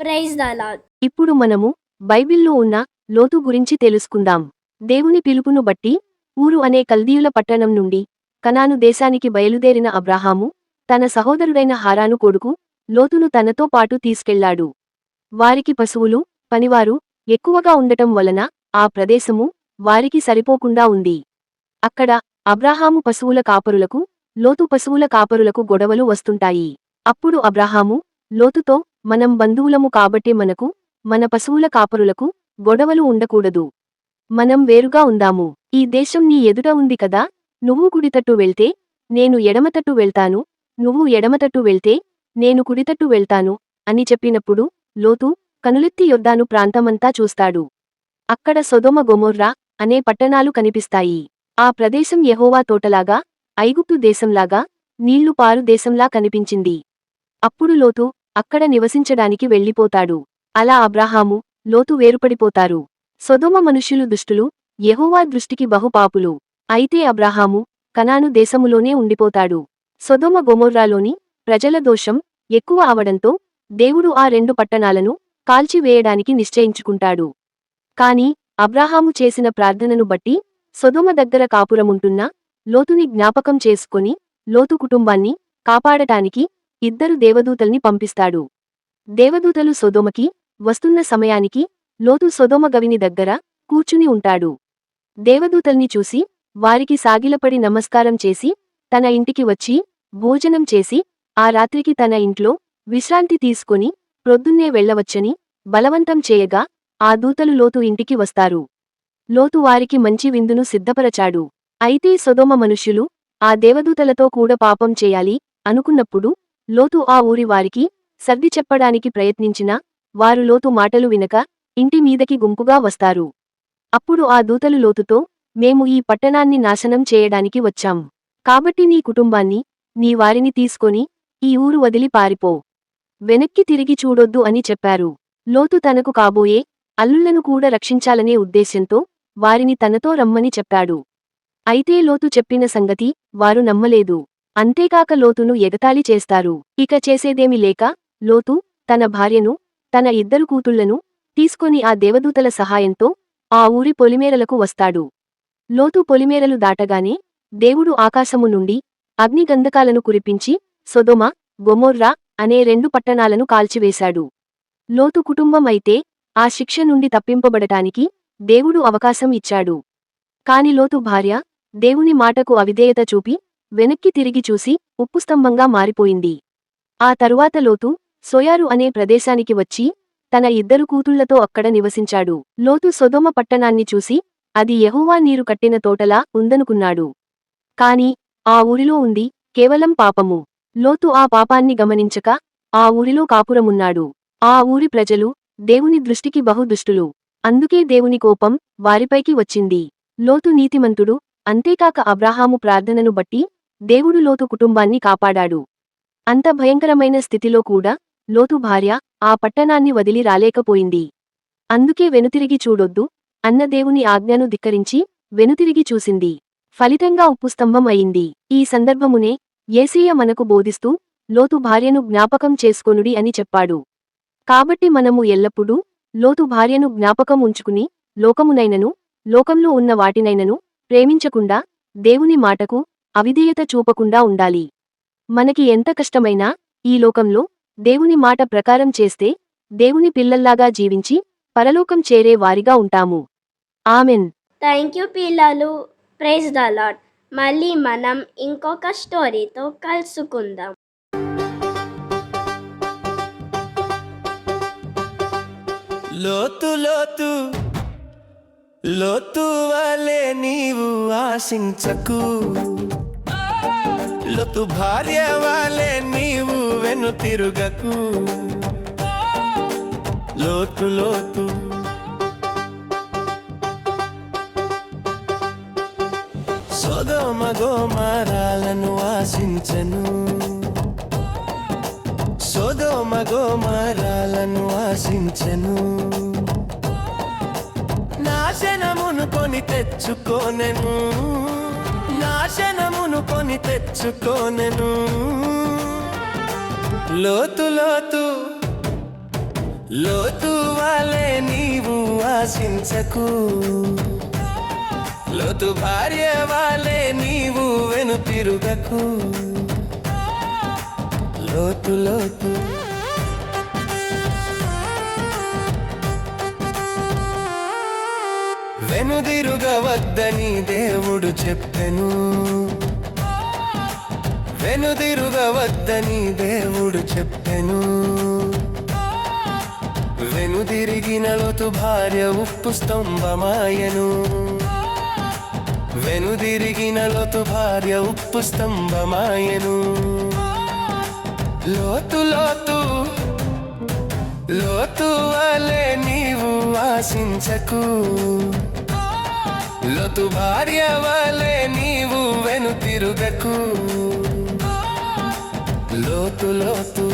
Praise the ఇప్పుడు మనము బైబిల్లో ఉన్న లోతు గురించి తెలుసుకుందాం. దేవుని పిలుపును బట్టి ఊరు అనే కల్దీయుల పట్టణం నుండి కనాను దేశానికి బయలుదేరిన అబ్రాహాము తన సహోదరుడైన హారాను కొడుకు లోతును తనతో పాటు తీసుకెళ్ళాడు. వారికి పశువులు పనివారు ఎక్కువగా ఉండటం వలన ఆ ప్రదేశము వారికి సరిపోకుండా ఉంది. అక్కడ అబ్రాహాము పశువుల కాపరులకు లోతు పశువుల కాపరులకు గొడవలు వస్తుంటాయి. అప్పుడు అబ్రహాము లోతుతో మనం బంధువులము కాబట్టి మనకు మన పశువుల కాపరులకు గొడవలు ఉండకూడదు. మనం వేరుగా ఉందాము. ఈ దేశం నీ ఎదుట ఉంది కదా? నువ్వు కుడితట్టు వెళ్తే నేను ఎడమతట్టు వెళ్తాను. నువ్వు ఎడమతట్టు వెళ్తే నేను కుడితట్టు వెళ్తాను అని చెప్పినప్పుడు లోతు కనులెత్తి యొద్దాను ప్రాంతమంతా చూస్తాడు. అక్కడ సొదొమ గొమొర్రా అనే పట్టణాలు కనిపిస్తాయి. ఆ ప్రదేశం యహోవా తోటలాగా ఐగుప్తు దేశంలాగా నీళ్ళు పారు దేశంలా కనిపించింది. అప్పుడు లోతు అక్కడ నివసించడానికి వెళ్ళిపోతాడు. అలా అబ్రాహాము లోతు వేరుపడిపోతారు. సొదొమ మనుష్యులు దుష్టులు యహోవా దృష్టికి బహుపాపులు. అయితే అబ్రాహాము కనాను దేశములోనే ఉండిపోతాడు. సొదొమ గొమొర్రాలోని ప్రజల దోషం ఎక్కువ అవడంతో దేవుడు ఆ రెండు పట్టణాలను కాల్చివేయడానికి నిశ్చయించుకుంటాడు. కాని అబ్రాహాము చేసిన ప్రార్థనను బట్టి సొదొమ దగ్గర కాపురముంటున్న లోతుని జ్ఞాపకం చేసుకొని లోతు కుటుంబాన్ని కాపాడటానికి ఇద్దరు దేవదూతల్ని పంపిస్తాడు. దేవదూతలు సొదోమకి వస్తున్న సమయానికి లోతు సొదొమ గవిని దగ్గర కూర్చుని ఉంటాడు. దేవదూతల్ని చూసి వారికి సాగిలపడి నమస్కారం చేసి తన ఇంటికి వచ్చి భోజనం చేసి ఆ రాత్రికి తన ఇంట్లో విశ్రాంతి తీసుకొని ప్రొద్దున్నే వెళ్ళవచ్చని బలవంతం చేయగా ఆ దూతలు లోతు ఇంటికి వస్తారు. లోతు వారికి మంచి విందును సిద్ధపరచాడు. అయితే సొదోమ మనుష్యులు ఆ దేవదూతలతో కూడా పాపం చేయాలి అనుకున్నప్పుడు లోతు ఆ ఊరి వారికి సర్ది చెప్పడానికి ప్రయత్నించినా వారు లోతు మాటలు వినక ఇంటి మీదకి గుంపుగా వస్తారు. అప్పుడు ఆ దూతలు లోతుతో మేము ఈ పట్టణాన్ని నాశనం చేయడానికి వచ్చాం. కాబట్టి నీ కుటుంబాన్ని నీ వారిని తీసుకొని ఈ ఊరు వదిలి పారిపో. వెనక్కి తిరిగి చూడొద్దు అని చెప్పారు. లోతు తనకు కాబోయే అల్లుళ్ళను కూడా రక్షించాలనే ఉద్దేశ్యంతో వారిని తనతో రమ్మని చెప్పాడు. అయితే లోతు చెప్పిన సంగతి వారు నమ్మలేదు. అంతేకాక లోతును ఎగతాళి చేస్తారు. ఇక చేసేదేమి లేక లోతు తన భార్యను తన ఇద్దరు కూతుళ్ళను తీసుకొని ఆ దేవదూతల సహాయంతో ఆ ఊరి పొలిమేరలకు వస్తాడు. లోతు పొలిమేరలు దాటగానే దేవుడు ఆకాశము నుండి అగ్నిగంధకాలను కురిపించి సొదొమ గొమొర్రా అనే రెండు పట్టణాలను కాల్చివేశాడు. లోతు కుటుంబం అయితే ఆ శిక్ష నుండి తప్పింపబడటానికి దేవుడు అవకాశం ఇచ్చాడు. కాని లోతు భార్య దేవుని మాటకు అవిధేయత చూపి వెనక్కి తిరిగి చూసి ఉప్పుస్తంభంగా మారిపోయింది. ఆ తరువాత లోతు సోయారు అనే ప్రదేశానికి వచ్చి తన ఇద్దరు కూతుళ్ళతో అక్కడ నివసించాడు. లోతు సొదొమ పట్టణాన్ని చూసి అది యెహోవా నీరు కట్టిన తోటలా ఉందనుకున్నాడు. కాని ఆ ఊరిలో ఉంది కేవలం పాపము. లోతు ఆ పాపాన్ని గమనించక ఆ ఊరిలో కాపురమున్నాడు. ఆ ఊరి ప్రజలు దేవుని దృష్టికి బహుదుష్టులు. అందుకే దేవుని కోపం వారిపైకి వచ్చింది. లోతు నీతిమంతుడు అంతేకాక అబ్రాహాము ప్రార్థనను బట్టి దేవుడు లోతు కుటుంబాన్ని కాపాడాడు. అంత భయంకరమైన స్థితిలో కూడా లోతు భార్య ఆ పట్టణాన్ని వదిలి రాలేకపోయింది. అందుకే వెనుతిరిగి చూడొద్దు అన్న దేవుని ఆజ్ఞను ధిక్కరించి వెనుతిరిగి చూసింది. ఫలితంగా ఉప్పుస్తంభం అయింది. ఈ సందర్భమునే ఏసీయ మనకు బోధిస్తూ లోతు భార్యను జ్ఞాపకం చేసుకొనుడి అని చెప్పాడు. కాబట్టి మనము ఎల్లప్పుడూ లోతు భార్యను జ్ఞాపకం ఉంచుకుని లోకమునైనను లోకంలో ఉన్న వాటినైనను ప్రేమించకుండా దేవుని మాటకు అవిధేయత చూపకుండా ఉండాలి. మనకి ఎంత కష్టమైనా ఈ లోకంలో దేవుని మాట ప్రకారం చేస్తే దేవుని పిల్లల్లాగా జీవించి పరలోకం చేరే వారిగా ఉంటాము. ఆమెన్. థ్యాంక్ యూ పిల్లలు. ప్రైజ్ ద లాడ్ మళ్ళీ మనం ఇంకొక స్టోరీతో కలుసుకుందాం. లోతు లోతు లోతు వలె నీవు ఆశించకు. లోతు భార్య వలె నీవు వెను తిరుగకు. లోతు లోతు. సొదోమ గోమారాలను ఆశించను. సొదోమ గోమారాలను ఆశించను. నాశనమును కొని తెచ్చుకోనెను నాశనమును కొని తెచ్చుకోనెను లోతు లోతు లోతు వాలే నీవు ఆశించకు. లోతు భార్య వాలే నీవు వెను తిరుగకు. లోతు లోతు వెనుదిరుగవద్దని దేవుడు చెప్పెను. వెనుదిరుగవద్దని దేవుడు చెప్పెను. వెనుదిరిగిన లోతు భార్య ఉప్పు స్తంభమాయను. వెనుదిరిగిన లోతు భార్య ఉప్పు స్తంభమాయను. లోతు లోతు లోతు వలె నీవు ఆశించకు. లోతు భార్య వలె నీవు వెను తిరుగకు. లోతు లోతు